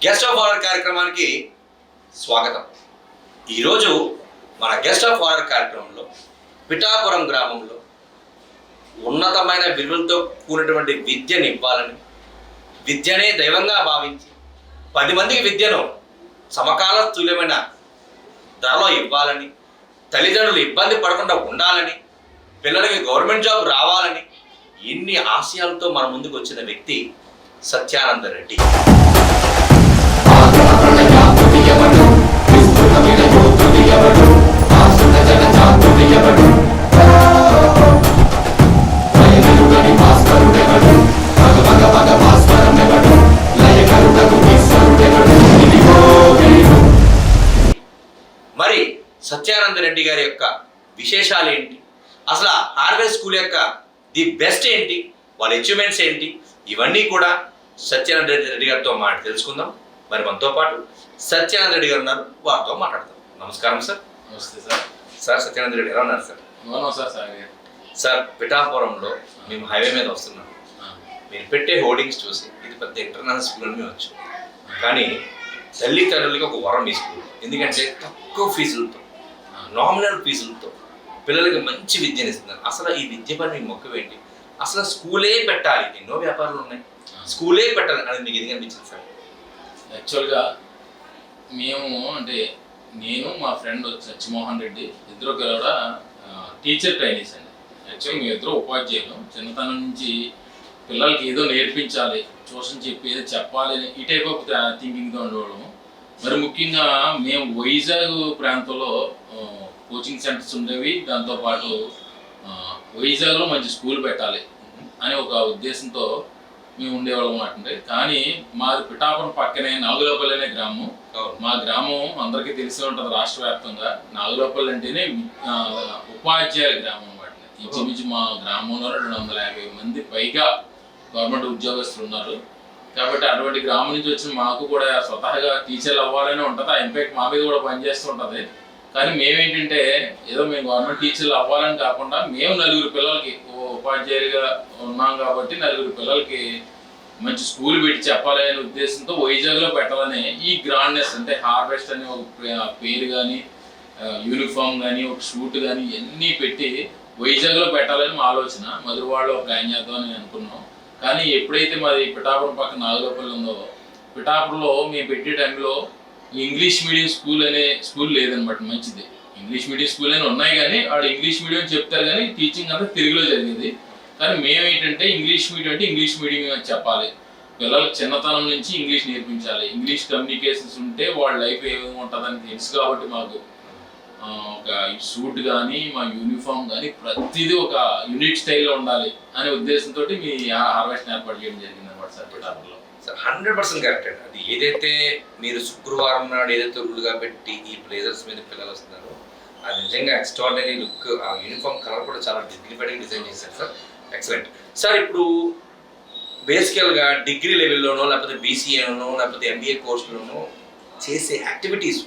Guest of honour కార్యక్రమానికి స్వాగతం. ఈరోజు మన గెస్ట్ ఆఫ్ ఆనర్ కార్యక్రమంలో పిఠాపురం గ్రామంలో ఉన్నతమైన విలువలతో కూడినటువంటి విద్యను ఇవ్వాలని విద్యనే దైవంగా భావించి పది మందికి విద్యను సమకాల తుల్యమైన ధరలో ఇవ్వాలని తల్లిదండ్రులు ఇబ్బంది పడకుండా ఉండాలని పిల్లలకి గవర్నమెంట్ జాబ్ రావాలని ఎన్ని ఆశయాలతో మన ముందుకు వచ్చిన వ్యక్తి సత్యానంద రెడ్డి ది బెస్ట్ ఏంటి? వాళ్ళ అచీవ్మెంట్స్ ఏంటి? ఇవన్నీ కూడా సత్యానంద రెడ్డి గారితో మాట తెలుసుకుందాం. మరి మనతో పాటు సత్యానంద రెడ్డి గారు ఉన్నారు. వారితో మాట్లాడదాం. నమస్కారం సార్. నమస్తే సార్. సార్ సత్యానంద రెడ్డి ఎలా ఉన్నారు సార్? సార్ పిఠాపురంలో మేము హైవే మీద వస్తున్నాం. మీరు పెట్టే హోర్డింగ్స్ చూసి ఇది పెద్ద ఇంటర్నేషనల్ స్కూల్ అని మేము వచ్చాం. కానీ తల్లిదండ్రులకి ఒక వరం ఈ స్కూల్ ఎందుకంటే తక్కువ ఫీజులతో నామినల్ ఫీజులతో పిల్లలకి మంచి విద్యను ఇస్తున్నారు. అసలు ఈ విద్య పని మీకు మొక్క ఏంటి? అసలు స్కూలే పెట్టాలి. ఎన్నో వ్యాపారాలు ఉన్నాయి. స్కూలే పెట్టాలి అనేది మీకు ఎందుకు అనిపించింది సార్? యాక్చువల్గా మేము అంటే నేను మా ఫ్రెండ్ సత్యమోహన్ రెడ్డి ఇద్దరు కూడా టీచర్ ట్రైనీస్ అండి. యాక్చువల్గా మేము ఇద్దరు ఉపాధ్యాయులు. చిన్నతనం నుంచి పిల్లలకి ఏదో నేర్పించాలి ట్యూషన్ చెప్పి ఏదో చెప్పాలి అని ఈ టైప్ ఆఫ్ థింకింగ్తో ఉండేవాళ్ళము. మరి ముఖ్యంగా మేము వైజాగ్ ప్రాంతంలో కోచింగ్ సెంటర్స్ ఉండేవి. దాంతోపాటు వైజాగ్లో మంచి స్కూల్ పెట్టాలి అనే ఒక ఉద్దేశంతో మేము ఉండేవాళ్ళం అన్నమాట కానీ మాది పిఠాపురం పక్కనే నాగులపల్లి అనే గ్రామం. మా గ్రామం అందరికీ తెలిసే ఉంటుంది రాష్ట్ర వ్యాప్తంగా. నాగులపల్లి అంటేనే ఉపాధ్యాయుల గ్రామం అన్నమాట ఇంచుమించు మా గ్రామంలో రెండు వందల యాభై మంది పైగా గవర్నమెంట్ ఉద్యోగస్తులు ఉన్నారు. కాబట్టి అటువంటి గ్రామం నుంచి వచ్చిన మాకు కూడా స్వతహాగా టీచర్లు అవ్వాలని ఉంటుంది. ఆ ఇంపాక్ట్ మా మీద కూడా పనిచేస్తూ ఉంటుంది. కానీ మేమేంటంటే ఏదో మేము గవర్నమెంట్ టీచర్లు అవ్వాలని కాకుండా మేము నలుగురు పిల్లలకి ఉపాధ్యాయులుగా ఉన్నాం కాబట్టి నలుగురు పిల్లలకి మంచి స్కూల్ పెట్టి చెప్పాలి అనే ఉద్దేశంతో వైజాగ్లో పెట్టాలని ఈ గ్రాండ్నెస్ అంటే హార్వెస్ట్ అనే ఒక పే- పేరు కానీ యూనిఫామ్ కానీ ఒక షూట్ కానీ ఇవన్నీ పెట్టి వైజాగ్లో పెట్టాలని మా ఆలోచన. మధురవాడలో ప్లాన్ చేద్దామని అనుకున్నాం. కానీ ఎప్పుడైతే మాది పిఠాపురం పక్కన నాగులపల్లి ఉందో పిఠాపురంలో మేము పెట్టే టైంలో ఇంగ్లీష్ మీడియం స్కూల్ అనే స్కూల్ లేదనమాట మంచిది. ఇంగ్లీష్ మీడియం స్కూల్ అని ఉన్నాయి కానీ వాడు ఇంగ్లీష్ మీడియం చెప్తారు కానీ టీచింగ్ అంతా తెలుగులో జరిగింది. కానీ మేము ఏంటంటే ఇంగ్లీష్ మీడియం అంటే ఇంగ్లీష్ మీడియం అని చెప్పాలి. పిల్లలకు చిన్నతనం నుంచి ఇంగ్లీష్ నేర్పించాలి. ఇంగ్లీష్ కమ్యూనికేషన్స్ ఉంటే వాళ్ళ లైఫ్ ఏ విధంగా ఉంటుందని తెలుసు కాబట్టి మాకు ఒక సూట్ కానీ మా యూనిఫామ్ కానీ ప్రతిదీ ఒక యూనిట్ స్టైల్లో ఉండాలి అనే ఉద్దేశంతో మీ హార్వెస్ట్ ఏర్పాటు చేయడం జరిగింది అనమాట సార్ పిఠాపురంలో సార్ హండ్రెడ్ పర్సెంట్ కరెక్ట్ అండి అది ఏదైతే మీరు శుక్రవారం నాడు ఏదైతే రూల్గా పెట్టి ఈ బ్లేజర్స్ మీద పిల్లలు వస్తున్నారో అది నిజంగా ఎక్స్ట్రాడినరీ లుక్ ఆ యూనిఫామ్ కలర్ కూడా చాలా డిగ్నిఫైడ్గా డిజైన్ చేశారు సార్. ఎక్సలెంట్ సార్ ఇప్పుడు బేసికల్గా డిగ్రీ లెవెల్లోనో లేకపోతే బీసీఏలోనో లేకపోతే ఎంబీఏ కోర్సులోనో చేసే యాక్టివిటీస్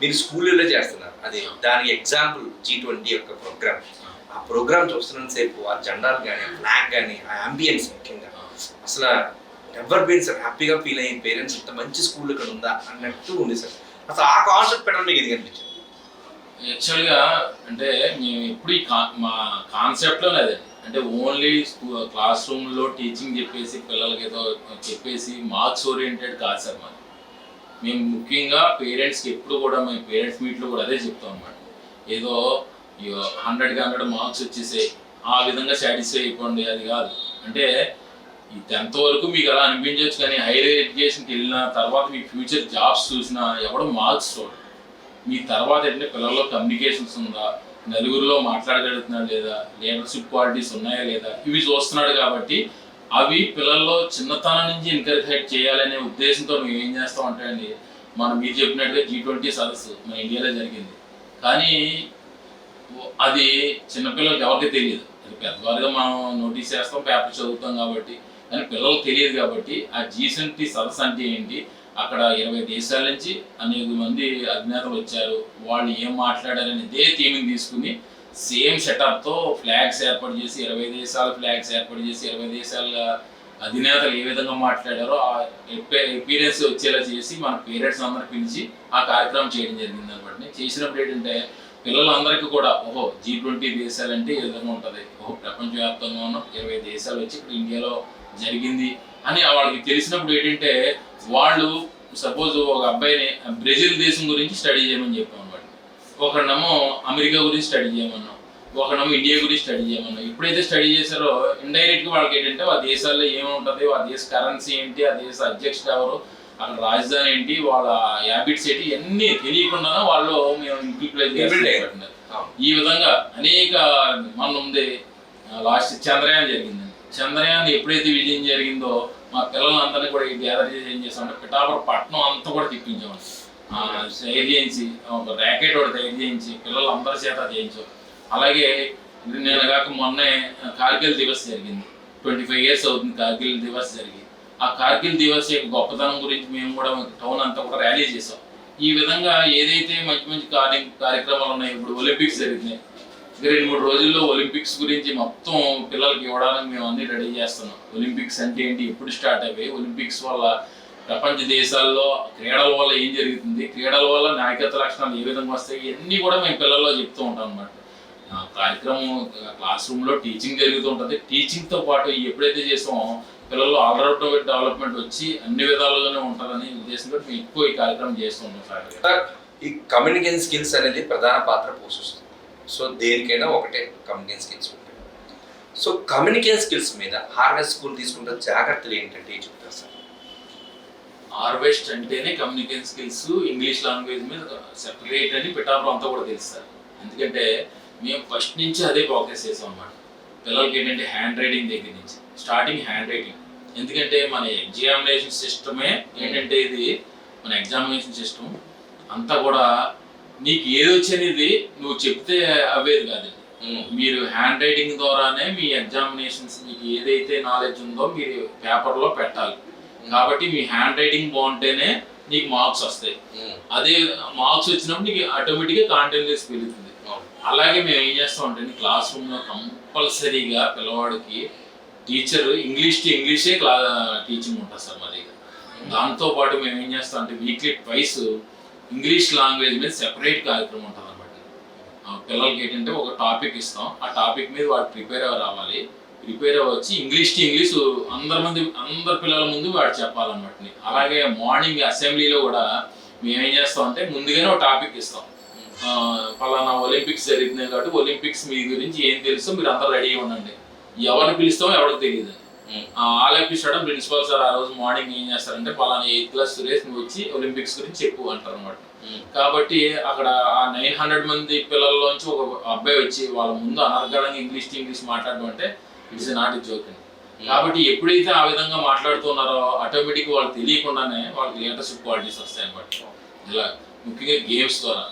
మీరు స్కూల్లో చేస్తున్నారు. అది దానికి ఎగ్జాంపుల్ జీ ట్వంటీ యొక్క ప్రోగ్రామ్ ఆ ప్రోగ్రామ్ చూస్తున్నంతసేపు ఆ జెండాలు కానీ ఫ్లాగ్ కానీ ఆ అంబియన్స్ ముఖ్యంగా. అసలు ఎవర్ బీన్ సార్? హ్యాపీగా ఫీల్ అయ్యే పేరెంట్స్ ఇంత మంచి స్కూల్ ఇక్కడ ఉందా అన్నట్టు ఉంది సార్. అసలు ఆ కాన్సెప్ట్ పెట్టడం మీకు ఎందుకు అనిపించింది? యాక్చువల్గా అంటే మేము ఎప్పుడు ఈ కా మా కాన్సెప్ట్లో అదే. అంటే ఓన్లీ క్లాస్ రూమ్లో టీచింగ్ చెప్పేసి పిల్లలకి ఏదో చెప్పేసి మార్క్స్ ఓరియంటెడ్ కాదు సార్ మాది. మేము ముఖ్యంగా పేరెంట్స్కి ఎప్పుడు కూడా మేము పేరెంట్స్ మీట్లో కూడా అదే చెప్తాం అనమాట ఏదో హండ్రెడ్కి హండ్రెడ్ మార్క్స్ వచ్చేసాయి ఆ విధంగా సాటిస్ఫై అయిపోండి అది కాదు. అంటే టెన్త్ వరకు మీకు అలా అనిపించవచ్చు కానీ హైయర్ ఎడ్యుకేషన్కి వెళ్ళిన తర్వాత మీ ఫ్యూచర్ జాబ్స్ చూసినా ఎవడో మార్క్స్ చూడండి. మీ తర్వాత ఏంటంటే పిల్లల్లో కమ్యూనికేషన్స్ ఉందా? నలుగురిలో మాట్లాడగలుగుతున్నాడు లేదా? లీడర్షిప్ క్వాలిటీస్ ఉన్నాయా లేదా? ఇవి చూస్తున్నాడు కాబట్టి అవి పిల్లల్లో చిన్నతనం నుంచి ఎంకరేజ్ చేయాలనే ఉద్దేశంతో మేము ఏం చేస్తాం అంటే అండి మనం మీరు చెప్పినట్టుగా జీ ట్వంటీ సదస్సు మన ఇండియాలో జరిగింది. కానీ అది చిన్నపిల్లలకి ఎవరికి తెలియదు. అది పెద్దవారిగా మనం నోటీస్ చేస్తాం పేపర్ చదువుతాం కాబట్టి కానీ పిల్లలకు తెలియదు కాబట్టి ఆ జీసెంటీ సరస్సు సదస్సు అంటే ఏంటి? అక్కడ ఇరవై దేశాల నుంచి అనేక మంది అధినేతలు వచ్చారు. వాళ్ళు ఏం మాట్లాడారని ఇదే థీమ్ని తీసుకుని సేమ్ సెటప్తో ఫ్లాగ్స్ ఏర్పాటు చేసి ఇరవై దేశాల ఫ్లాగ్స్ ఏర్పాటు చేసి ఇరవై దేశాల అధినేతలు ఏ విధంగా మాట్లాడారో ఆ ఎపీరియన్స్ వచ్చేలా చేసి మన పేరెంట్స్ అందరికి పిలిచి ఆ కార్యక్రమం చేయడం జరిగింది అనమాట చేసినప్పుడు ఏంటంటే పిల్లలందరికీ కూడా ఓహో జీ ట్వంటీ దేశాలంటే ఏ విధంగా ఉంటుంది? ఓహో ప్రపంచవ్యాప్తంగా ఉన్న. ఇరవై దేశాలు వచ్చి ఇప్పుడు ఇండియాలో జరిగింది అని వాళ్ళకి తెలిసినప్పుడు ఏంటంటే వాళ్ళు సపోజ్ ఒక అబ్బాయిని బ్రెజిల్ దేశం గురించి స్టడీ చేయమని చెప్పాం అనమాట ఒకడేమో అమెరికా గురించి స్టడీ చేయమన్నాం. ఒకడేమో ఇండియా గురించి స్టడీ చేయమన్నాం. ఎప్పుడైతే స్టడీ చేశారో ఇండైరెక్ట్గా వాళ్ళకి ఏంటంటే ఆ దేశాల్లో ఏముంటుంది? ఆ దేశ కరెన్సీ ఏంటి? ఆ దేశ అధ్యక్షుడు ఎవరు? అక్కడ రాజధాని ఏంటి? వాళ్ళ హ్యాబిట్స్ ఏంటి? ఇవన్నీ తెలియకుండానే వాళ్ళు మేము ఇంప్లిప్లై Inbuilt అయ్యారు. చేస్తున్నారు ఈ విధంగా అనేక మన ఉంది లాస్ట్ చంద్రయాన్ జరిగింది చంద్రయాన్ ఎప్పుడైతే విజయం జరిగిందో మా పిల్లలందరినీ కూడా గ్యాదర్ చేసి ఏం చేస్తామంటే పిఠాపురం పట్టణం అంతా కూడా తిప్పించాం తయారు చేయించి ఒక ర్యాకెట్ ఒకటి తయారు చేయించి పిల్లలందరి చేత చేయించాం. అలాగే నేను కాక మొన్నే కార్గిల్ దివస్ జరిగింది. ట్వంటీ ఫైవ్ ఇయర్స్ అవుతుంది కార్గిల్ దివస్ జరిగి. ఆ కార్గిల్ దివస్ యొక్క గొప్పతనం గురించి మేము కూడా టౌన్ అంతా కూడా ర్యాలీ చేసాం ఈ విధంగా ఏదైతే మంచి మంచి కార్య కార్యక్రమాలు ఉన్నాయి ఇప్పుడు ఒలింపిక్స్ జరిగినాయి రెండు మూడు రోజుల్లో ఒలింపిక్స్ గురించి మొత్తం పిల్లలకి ఇవ్వడానికి మేము అన్ని రెడీ చేస్తున్నాం. ఒలింపిక్స్ అంటే ఏంటి? ఎప్పుడు స్టార్ట్ అయ్యాయి? ఒలింపిక్స్ వల్ల ప్రపంచ దేశాల్లో క్రీడల వల్ల ఏం జరుగుతుంది? క్రీడల వల్ల నాయకత్వ లక్షణాలు ఏ విధంగా వస్తాయి? ఇవన్నీ కూడా మేము పిల్లల్లో చెప్తూ ఉంటాం అనమాట కార్యక్రమం క్లాస్ రూమ్లో టీచింగ్ జరుగుతూ ఉంటుంది. టీచింగ్తో పాటు ఎప్పుడైతే చేస్తామో పిల్లలు ఆల్రౌండ్ డెవలప్మెంట్ వచ్చి అన్ని విధాలుగానే ఉంటారని ఉద్దేశంతో మేము ఎక్కువ ఈ కార్యక్రమం చేస్తున్నాం ఉంటాం సార్ ఈ కమ్యూనికేషన్ స్కిల్స్ అనేది ప్రధాన పాత్ర పోషిస్తుంది. సో దేనికైనా ఒకటే కమ్యూనికేషన్ స్కిల్స్ ఉంటాయి సో కమ్యూనికేషన్ స్కిల్స్ మీద హార్వెస్ట్ స్కూల్ తీసుకుంటే జాగ్రత్తలు ఏంటంటే చెప్తారు సార్? హార్వెస్ట్ అంటేనే కమ్యూనికేషన్ స్కిల్స్ ఇంగ్లీష్ లాంగ్వేజ్ మీద సెపరేట్ అని పిఠాపురం అంతా కూడా తెలుసు సార్. ఎందుకంటే మేము ఫస్ట్ నుంచి అదే ఫోకస్ చేసాం అన్నమాట. పిల్లలకి ఏంటంటే హ్యాండ్ రైటింగ్ దగ్గర నుంచి స్టార్టింగ్ హ్యాండ్ రైటింగ్ ఎందుకంటే మన ఎగ్జామినేషన్ సిస్టమే ఏంటంటే ఇది మన ఎగ్జామినేషన్ సిస్టమ్ అంతా కూడా నీకు ఏది వచ్చేది నువ్వు చెప్తే అవేది కాదు. మీరు హ్యాండ్ రైటింగ్ ద్వారానే మీ ఎగ్జామినేషన్స్ మీకు ఏదైతే నాలెడ్జ్ ఉందో మీరు పేపర్లో పెట్టాలి. కాబట్టి మీ హ్యాండ్ రైటింగ్ బాగుంటేనే నీకు మార్క్స్ వస్తాయి. అదే మార్క్స్ వచ్చినప్పుడు నీకు ఆటోమేటిక్గా కాంటిన్యూస్ పెరుగుతుంది. అలాగే మేము ఏం చేస్తాం అంటే క్లాస్ రూమ్లో కంపల్సరీగా పిల్లవాడికి టీచర్ ఇంగ్లీష్ టు ఇంగ్లీషే క్లా టీచింగ్ ఉంటుంది సార్ మా దగ్గర. దాంతో పాటు మేము ఏం చేస్తాం అంటే వీక్లీ ట్వైస్ ఇంగ్లీష్ లాంగ్వేజ్ మీద సెపరేట్ కార్యక్రమం ఉంటుంది అనమాట పిల్లలకి ఏంటంటే ఒక టాపిక్ ఇస్తాం. ఆ టాపిక్ మీద వాడు ప్రిపేర్ అవ్వ రావాలి. ప్రిపేర్ అవ్వచ్చు ఇంగ్లీష్ టు ఇంగ్లీష్ అందరి మంది అందరి పిల్లల ముందు వాడు చెప్పాలన్నమాట అలాగే మార్నింగ్ అసెంబ్లీలో కూడా మేము ఏం చేస్తాం అంటే ముందుగానే ఒక టాపిక్ ఇస్తాం. పలానా ఒలింపిక్స్ జరుగుతున్నాయి కాబట్టి ఒలింపిక్స్ మీ గురించి ఏం తెలుసో మీరు అందరు రెడీ ఉండండి. ఎవరిని పిలుస్తామో ఎవరికి తెలియదు. ఆలోపిస్తాడు ప్రిన్సిపల్ సార్ ఆ రోజు మార్నింగ్ ఏం చేస్తారంటే పలానా ఎయిత్ క్లాస్ సురేష్ నువ్వు వచ్చి ఒలింపిక్స్ గురించి చెప్పు అంటారు అనమాట కాబట్టి అక్కడ ఆ నైన్ హండ్రెడ్ మంది పిల్లల్లోంచి ఒక అబ్బాయి వచ్చి వాళ్ళ ముందు అనర్గళంగా ఇంగ్లీష్ టు ఇంగ్లీష్ మాట్లాడడం అంటే ఇట్స్ నాట్ జోక్ అండి. కాబట్టి ఎప్పుడైతే ఆ విధంగా మాట్లాడుతున్నారో ఆటోమేటిక్ వాళ్ళు తెలియకుండానే వాళ్ళకి లీడర్షిప్ క్వాలిటీస్ వస్తాయి అనమాట ఇలా ముఖ్యంగా గేమ్స్ ద్వారా.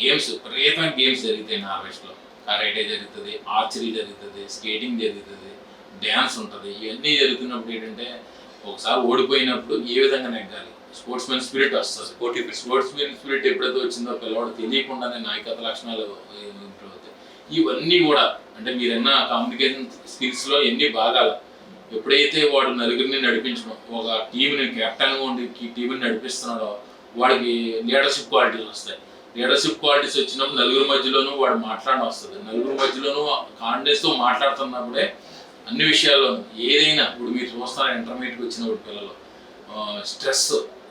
గేమ్స్ విపరీతమైన గేమ్స్ జరుగుతాయి హార్వెస్ట్లో కరాటే జరుగుతుంది ఆర్చరీ జరుగుతుంది స్కేటింగ్ జరుగుతుంది. డ్యాన్స్ ఉంటుంది. ఇవన్నీ జరుగుతున్నప్పుడు ఏంటంటే ఒకసారి ఓడిపోయినప్పుడు ఏ విధంగా నెగ్గాలి? స్పోర్ట్స్ మెన్ స్పిరిట్ వస్తుంది. స్పోర్టివ్ స్పోర్ట్స్ మెన్ స్పిరిట్ ఎప్పుడైతే వచ్చిందో పిల్లవాడు తెలియకుండానే నాయకత్వ లక్షణాలు ఇంప్రూవ్ అవుతాయి ఇవన్నీ కూడా అంటే మీరన్న కమ్యూనికేషన్ స్కిల్స్లో ఎన్ని భాగాలు? ఎప్పుడైతే వాడు నలుగురిని నడిపించడం ఒక టీంని కెప్టెన్గా ఉండి టీంని నడిపిస్తున్నాడో వాడికి లీడర్షిప్ క్వాలిటీస్ వస్తాయి. లీడర్షిప్ క్వాలిటీస్ వచ్చినప్పుడు నలుగురు మధ్యలోనూ వాడు మాట్లాడడం వస్తుంది. నలుగురు మధ్యలోనూ కాన్ఫిడెన్స్తో మాట్లాడుతున్నప్పుడే అన్ని విషయాల్లో ఏదైనా ఇప్పుడు మీరు చూస్తారు ఇంటర్మీడియట్కి వచ్చినప్పుడు పిల్లలు స్ట్రెస్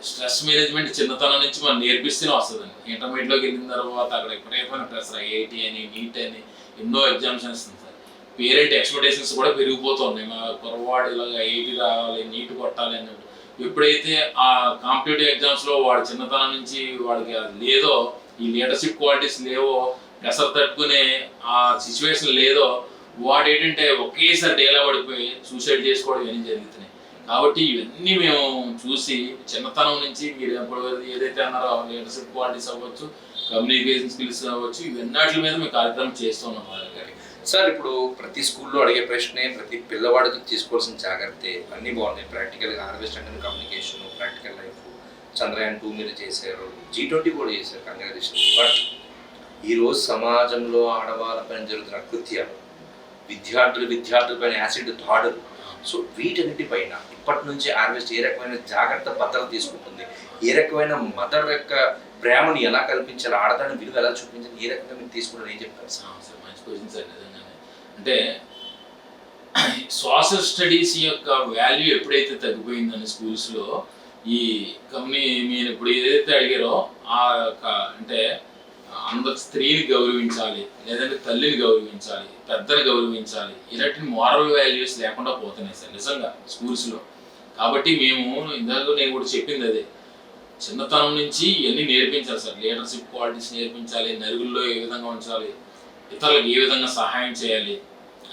స్ట్రెస్ మేనేజ్మెంట్ చిన్నతనం నుంచి మనం నేర్పిస్తేనే వస్తుందండి. ఇంటర్మీడియట్లోకి వెళ్ళిన తర్వాత అక్కడ ఎప్పుడైనా ప్రెషర్ ఐఐటి అని నీట్ అని ఎన్నో ఎగ్జామ్స్ వస్తుంది సార్. పేరెంట్ ఎక్స్పెక్టేషన్స్ కూడా పెరిగిపోతున్నాయి మా కురవాడు ఇలాగ ఐఐటి రావాలి నీట్ కొట్టాలి అన్నట్టు ఎప్పుడైతే ఆ కాంపిటేటివ్ ఎగ్జామ్స్లో వాడు చిన్నతనం నుంచి వాడికి అది లేదో ఈ లీడర్షిప్ క్వాలిటీస్ లేవో ప్రెషర్ తట్టుకునే ఆ సిచ్యువేషన్ లేదో వాడు ఏంటంటే ఒకేసారి డేలా పడిపోయి సూసైడ్ చేసుకోవడం ఇవన్నీ జరుగుతున్నాయి. కాబట్టి ఇవన్నీ మేము చూసి చిన్నతనం నుంచి మీరు ఎప్పుడు ఏదైతే అన్నారో లీడర్షిప్ క్వాలిటీస్ అవ్వచ్చు కమ్యూనికేషన్ స్కిల్స్ అవ్వచ్చు ఇవన్నీ మీద మేము కార్యక్రమం చేస్తున్నాం వాళ్ళ సార్ ఇప్పుడు ప్రతి స్కూల్లో అడిగే ప్రశ్నే ప్రతి పిల్లవాడికి తీసుకోవాల్సిన జాగ్రత్త అన్నీ బాగున్నాయి. ప్రాక్టికల్గా harvest and communication practical life Chandrayaan two మీద చేశారు జీ ట్వంటీ కూడా చేశారు కంగ్రాచులేషన్ బట్ ఈరోజు సమాజంలో ఆడవాళ్ళపైన జరుగుతున్న కృత్యాలు విద్యార్థులు విద్యార్థులపైన యాసిడ్ దాడులు సో వీటన్నిటిపైన ఇప్పటి నుంచి హార్వెస్ట్ ఏ రకమైన జాగ్రత్త భద్రత తీసుకుంటుంది? ఏ రకమైన మదర్ యొక్క ప్రేమను ఎలా కల్పించాలి? ఆడదాని విలువ ఎలా చూపించాలి? ఏ రకంగా మీరు తీసుకుంటారు ఏం చెప్తారు? సార్ మంచి క్వశ్చన్ సార్ నిజంగానే. అంటే సోషల్ స్టడీస్ యొక్క వాల్యూ ఎప్పుడైతే తగ్గిపోయిందని స్కూల్స్లో ఈ కమ్మీ మీరు ఇప్పుడు ఏదైతే అడిగారో ఆ యొక్క అంటే అందరు స్త్రీని గౌరవించాలి లేదంటే తల్లిని గౌరవించాలి పెద్దని గౌరవించాలి ఇలాంటి మారల్ వాల్యూస్ లేకుండా పోతున్నాయి సార్ నిజంగా స్కూల్స్లో కాబట్టి మేము ఇందాక నేను కూడా చెప్పింది అదే చిన్నతనం నుంచి ఇవన్నీ నేర్పించాలి సార్ లీడర్షిప్ క్వాలిటీస్ నేర్పించాలి నరుగుల్లో ఏ విధంగా ఉంచాలి ఇతరులకు ఏ విధంగా సహాయం చేయాలి.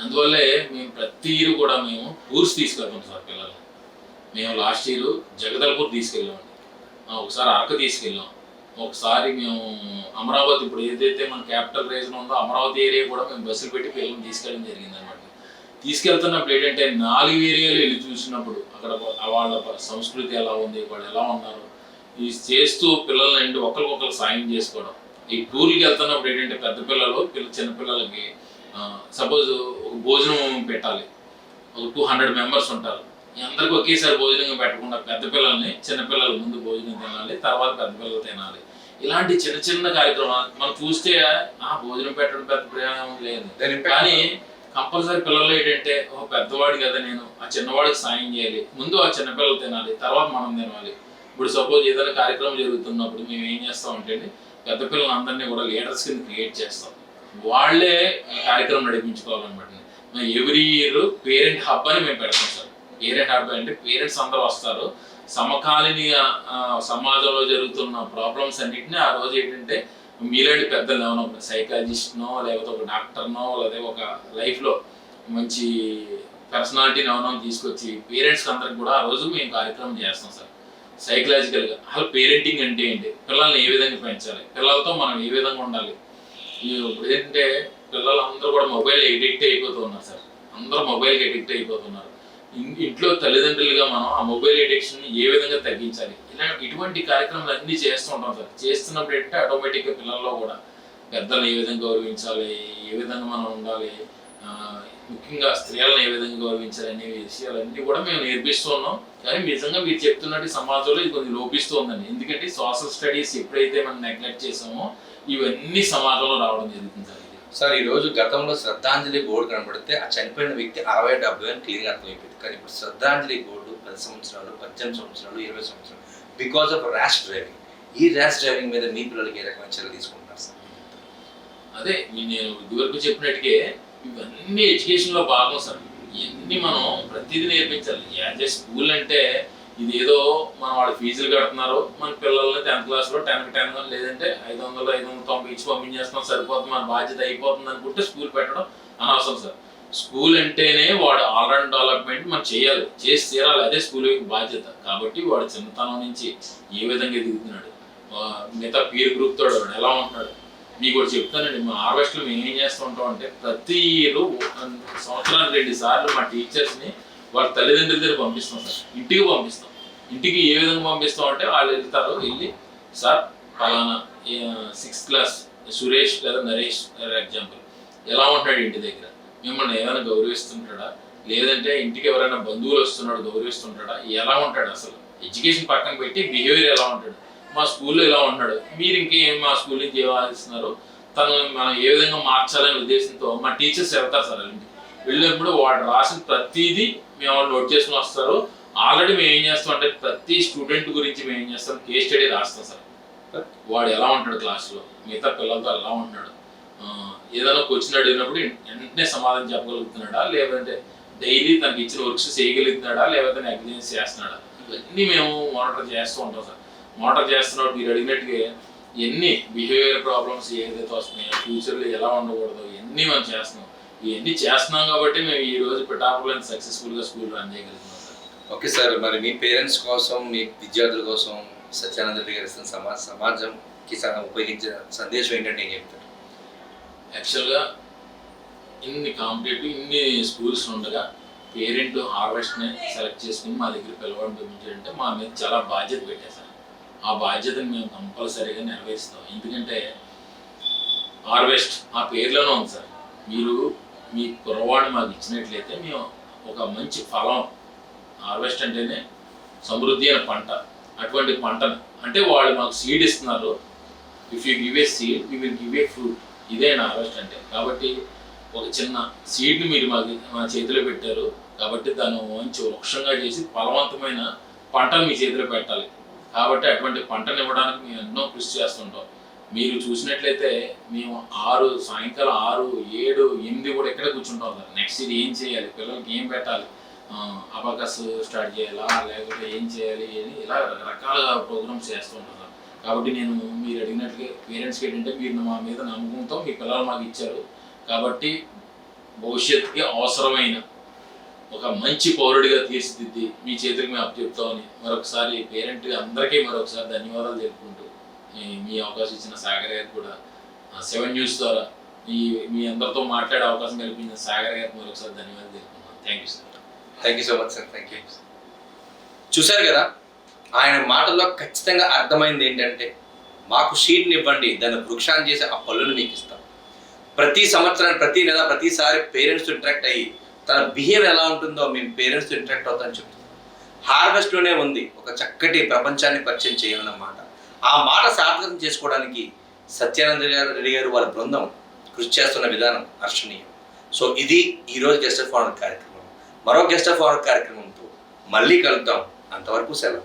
అందువల్లే మేము ప్రతి ఇయర్ కూడా మేము టూర్స్ తీసుకెళ్తాం సార్ పిల్లలు మేము లాస్ట్ ఇయర్ జగదల్పూర్ తీసుకెళ్ళామండి. ఒకసారి అరకు తీసుకెళ్ళాం. ఒకసారి మేము అమరావతి ఇప్పుడు ఏదైతే మన క్యాపిటల్ రీజన్ ఉందో అమరావతి ఏరియా కూడా మేము బస్సులు పెట్టి పిల్లల్ని తీసుకెళ్ళడం జరిగింది అనమాట తీసుకెళ్తున్నప్పుడు ఏంటంటే నాలుగు ఏరియాలు వెళ్ళి చూసినప్పుడు అక్కడ వాళ్ళ సంస్కృతి ఎలా ఉంది వాళ్ళు ఎలా ఉన్నారు ఈ చేస్తూ పిల్లల్ని ఒకరికొకరు సాయం చేసుకోవడం. ఈ టూర్కి వెళ్తున్నప్పుడు ఏంటంటే పెద్ద పిల్లలు పిల్ల చిన్నపిల్లలకి సపోజ్ ఒక భోజనం పెట్టాలి. ఒక టూ హండ్రెడ్ మెంబర్స్ ఉంటారు. అందరికి ఒకేసారి భోజనం పెట్టకుండా పెద్ద పిల్లల్ని చిన్న పిల్లలు ముందు భోజనం తినాలి తర్వాత పెద్ద పిల్లలు తినాలి. ఇలాంటి చిన్న చిన్న కార్యక్రమాలు మనం చూస్తే ఆ భోజనం పెట్టడం పెద్ద ప్రయాణం లేదు. కానీ కంపల్సరీ పిల్లలు ఏంటంటే ఓ పెద్దవాడు కదా నేను ఆ చిన్నవాడికి సాయం చేయాలి. ముందు ఆ చిన్న పిల్లలు తినాలి తర్వాత మనం తినాలి. ఇప్పుడు సపోజ్ ఏదైనా కార్యక్రమం జరుగుతున్నప్పుడు మేము ఏం చేస్తాం అంటే పెద్ద పిల్లలు అందరినీ కూడా లీడర్స్ కింద క్రియేట్ చేస్తాం. వాళ్ళే కార్యక్రమం నడిపించుకోవాలన్నమాట. ఎవ్రీ ఇయర్ పేరెంట్ హబ్ అని మేము పెడతాం సార్. పేరెంట్ హబ్ అంటే పేరెంట్స్ అందరూ వస్తారు. సమకాలీన సమాజంలో జరుగుతున్న ప్రాబ్లమ్స్ అన్నిటిని ఆ రోజు ఏంటంటే మీలాంటి పెద్దలు ఏమైనా ఒక సైకాలజిస్ట్నో లేకపోతే ఒక డాక్టర్నో లేదా ఒక లైఫ్లో మంచి పర్సనాలిటీని ఏమైనా తీసుకొచ్చి పేరెంట్స్కి అందరికి కూడా ఆ రోజు మేము కార్యక్రమం చేస్తాం సార్. సైకలాజికల్గా అసలు పేరెంటింగ్ అంటే ఏంటి? పిల్లల్ని ఏ విధంగా పెంచాలి? పిల్లలతో మనం ఏ విధంగా ఉండాలి? ఇప్పుడు ఏంటంటే పిల్లలందరూ కూడా మొబైల్ ఎడిక్ట్ అయిపోతూ ఉన్నారు సార్. అందరూ మొబైల్కి ఎడిక్ట్ అయిపోతున్నారు. ఇంట్లో తల్లిదండ్రులుగా మనం ఆ మొబైల్ ఎడిక్షన్ ఏ విధంగా తగ్గించాలి? ఇలా ఇటువంటి కార్యక్రమాలు అన్నీ చేస్తూ ఉంటాం సార్. చేస్తున్నప్పుడు ఏంటంటే ఆటోమేటిక్గా పిల్లల్లో కూడా పెద్దలను ఏ విధంగా గౌరవించాలి? ఏ విధంగా మనం ఉండాలి? ముఖ్యంగా స్త్రీలను ఏ విధంగా గౌరవించాలి అనే విషయాలన్నీ కూడా మేము నేర్పిస్తూ ఉన్నాం. కానీ నిజంగా మీరు చెప్తున్నట్టు సమాజంలో ఇది కొంచెం లోపిస్తూ ఉందండి ఎందుకంటే సోషల్ స్టడీస్ ఎప్పుడైతే మనం నెగ్లెక్ట్ చేసామో ఇవన్నీ సమాజంలో రావడం జరుగుతుంది సార్ ఈ రోజు గతంలో శ్రద్ధాంజలి బోర్డు కనబడితే ఆ చనిపోయిన వ్యక్తి అరవై డెబ్బై అని క్లియర్గా అర్థమైపోయింది. కానీ ఇప్పుడు శ్రద్ధాంజలి బోర్డు పది సంవత్సరాలు పద్దెనిమిది సంవత్సరాలు ఇరవై సంవత్సరాలు బికాస్ ఆఫ్ ర్యాష్ డ్రైవింగ్ ఈ ర్యాష్ డ్రైవింగ్ మీద మీ పిల్లలకి ఏ రకమైన చర్యలు తీసుకుంటారు సార్? అదే నేను ఇదివరకు చెప్పినట్టుగా ఇవన్నీ ఎడ్యుకేషన్లో భాగం సార్. ఇవన్నీ మనం ప్రతిదీ నేర్పించాలి. యాజ్ ఏ స్కూల్ అంటే ఇది ఏదో మన వాళ్ళ ఫీజులు కడుతున్నారు. మన పిల్లల్ని టెన్త్ క్లాస్లో టెన్కి టెన్ లేదంటే ఐదు వందలు ఐదు వందల తొంభై ఇచ్చి పంపించేస్తాం. సరిపోతుంది మన బాధ్యత అయిపోతుంది అనుకుంటే స్కూల్ పెట్టడం అనవసరం సార్. స్కూల్ అంటేనే వాడు ఆల్రౌండ్ డెవలప్మెంట్ మనం చేయాలి. చేసి తీరాలి. అదే స్కూల్ యొక్క బాధ్యత. కాబట్టి వాడు చిన్నతనం నుంచి ఏ విధంగా ఎదుగుతున్నాడు? మిగతా పీర్ గ్రూప్ తోడు వాడు ఎలా ఉంటున్నాడు? మీకు కూడా చెప్తానండి. మా హార్వెస్ట్లో మేము ఏం చేస్తూ ఉంటాం అంటే ప్రతి ఇయర్ సంవత్సరానికి రెండు సార్లు మా టీచర్స్ని వాళ్ళ తల్లిదండ్రుల దగ్గర పంపిస్తాం సార్. ఇంటికి పంపిస్తాం. ఇంటికి ఏ విధంగా పంపిస్తాం అంటే వాళ్ళు వెళ్తారు వెళ్ళి సార్ ఫలానా సిక్స్త్ క్లాస్ సురేష్ లేదా నరేష్ ఎగ్జాంపుల్ ఎలా ఉంటున్నాడు ఇంటి దగ్గర? మిమ్మల్ని ఏమైనా గౌరవిస్తుంటాడా? లేదంటే ఇంటికి ఎవరైనా బంధువులు వస్తున్నాడు గౌరవిస్తుంటాడా? ఎలా ఉంటాడు అసలు? ఎడ్యుకేషన్ పక్కన పెట్టి బిహేవియర్ ఎలా ఉంటాడు? మా స్కూల్లో ఇలా ఉంటున్నాడు మీరు ఇంకేం మా స్కూల్ నుంచి ఏం ఆశిస్తున్నారు? తను మనం ఏ విధంగా మార్చాలనే ఉద్దేశంతో మా టీచర్స్ వెళ్తారు సార్ వెళ్ళినప్పుడు వాడు రాసిన ప్రతిదీ మేము వాళ్ళు నోట్ చేసుకుని వస్తారు. ఆల్రెడీ మేము ఏం చేస్తాం అంటే ప్రతి స్టూడెంట్ గురించి మేము ఏం చేస్తాం? కేస్ స్టడీ రాస్తాం సార్. వాడు ఎలా ఉంటాడు క్లాస్లో మిగతా పిల్లలతో ఎలా ఉంటాడు ఏదైనా క్వశ్చన్ అడిగినప్పుడు వెంటనే సమాధానం చెప్పగలుగుతున్నాడా? లేదంటే డైలీ తనకి ఇచ్చిన వర్క్స్ చేయగలుగుతున్నాడా? లేకపోతే నెగ్లిజెన్స్ చేస్తున్నాడా? ఇవన్నీ మేము మానిటర్ చేస్తూ ఉంటాం సార్. మానిటర్ చేస్తున్నప్పుడు మీరు అడిగినట్టుగా ఎన్ని బిహేవియర్ ప్రాబ్లమ్స్ ఏదైతే వస్తున్నాయో ఫ్యూచర్లో ఎలా ఉండకూడదు ఇవన్నీ మనం చేస్తున్నాం? ఇవన్నీ చేస్తున్నాం కాబట్టి మేము ఈ రోజు పిఠాపురం సక్సెస్ఫుల్గా స్కూల్ రన్ చేయగలుగుతున్నాం. ఓకే సార్ మరి మీ పేరెంట్స్ కోసం మీ విద్యార్థుల కోసం సత్యానంద రెడ్డి గారు ఇస్తున్న సమాజ సమాజంకి ఉపయోగించిన సందేశం ఏంటంటే ఏం చెప్తారు? యాక్చువల్గా ఇన్ని కాంపిటేటివ్ ఇన్ని స్కూల్స్ ఉండగా పేరెంట్ హార్వెస్ట్ని సెలెక్ట్ చేసుకుని మా దగ్గర పిల్లవాడిని పంపించారంటే మా మీద చాలా బాధ్యత పెట్టారు సార్. ఆ బాధ్యతను మేము కంపల్సరీగా నెరవేరుస్తాం. ఎందుకంటే హార్వెస్ట్ ఆ పేర్లోనే ఉంది సార్. మీరు మీ కుర్రవాడిని మాకు ఇచ్చినట్లయితే మేము ఒక మంచి ఫలం హార్వెస్ట్ అంటేనే సమృద్ధి అయిన పంట. అటువంటి పంటను అంటే వాళ్ళు మాకు సీడ్ ఇస్తున్నారు. If you give a seed you will give a fruit ఇదే నా హార్వెస్ట్ అంటే. కాబట్టి ఒక చిన్న సీడ్ని మీరు మాకు మా చేతిలో పెట్టారు. కాబట్టి దాన్ని మంచి వృక్షంగా చేసి ఫలవంతమైన పంటను మీ చేతిలో పెట్టాలి. కాబట్టి అటువంటి పంటను ఇవ్వడానికి మేము ఎన్నో కృషి చేస్తుంటాం. మీరు చూసినట్లయితే మేము ఆరు సాయంకాలం ఆరు ఏడు ఎనిమిది కూడా ఎక్కడ కూర్చుంటాం. నెక్స్ట్ ఇది ఏం చేయాలి? పిల్లలకి ఏం పెట్టాలి? అబకస్ స్టార్ట్ చేయాలా లేకపోతే ఏం చేయాలి అని ఇలా రకరకాల ప్రోగ్రామ్స్ చేస్తూ కాబట్టి నేను మీరు అడిగినట్లుగా పేరెంట్స్కి ఏంటంటే మీరు మా మీద నమ్మకంతో మీ పిల్లలు మాకు ఇచ్చారు. కాబట్టి భవిష్యత్తుకి అవసరమైన ఒక మంచి పౌరుడిగా తీర్చిదిద్ది మీ చేతికి మేము అప్పచెప్తామని మరొకసారి పేరెంట్ అందరికీ మరొకసారి ధన్యవాదాలు తెలుపుకుంటూ మీ అవకాశం ఇచ్చిన సాగర్ గారికి కూడా సెవెన్ న్యూస్ ద్వారా మీ మీ అందరితో మాట్లాడే అవకాశం కల్పించిన సాగర్ గారికి మరొకసారి ధన్యవాదాలు తెలుపుతున్నాను thank you sir. Thank you so much sir thank you చూశారు కదా? ఆయన మాటల్లో ఖచ్చితంగా అర్థమైంది ఏంటంటే మాకు షీట్ని ఇవ్వండి దాన్ని వృక్షాన్ని చేసి ఆ పళ్ళును మీకు ఇస్తాం. ప్రతి సంవత్సరం ప్రతి నెల ప్రతిసారి పేరెంట్స్ ఇంటరాక్ట్ అయ్యి తన బిహేవియర్ ఎలా ఉంటుందో మేము పేరెంట్స్ ఇంటరాక్ట్ అవుతామని చెప్తున్నాం హార్వెస్ట్లోనే ఉంది ఒక చక్కటి ప్రపంచాన్ని పరిచయం చేయమన్నమాట. ఆ మాట సార్థకం చేసుకోవడానికి సత్యానంద గారు రెడ్డి గారు వాళ్ళ బృందం కృషి చేస్తున్న విధానం హర్షణీయం. సో ఇది ఈరోజు గెస్ట్ ఆఫ్ కార్యక్రమం. మరో గెస్ట్ ఆఫ్ ఆనర్ కార్యక్రమంతో మళ్ళీ కలుద్దాం. అంతవరకు సెలవు.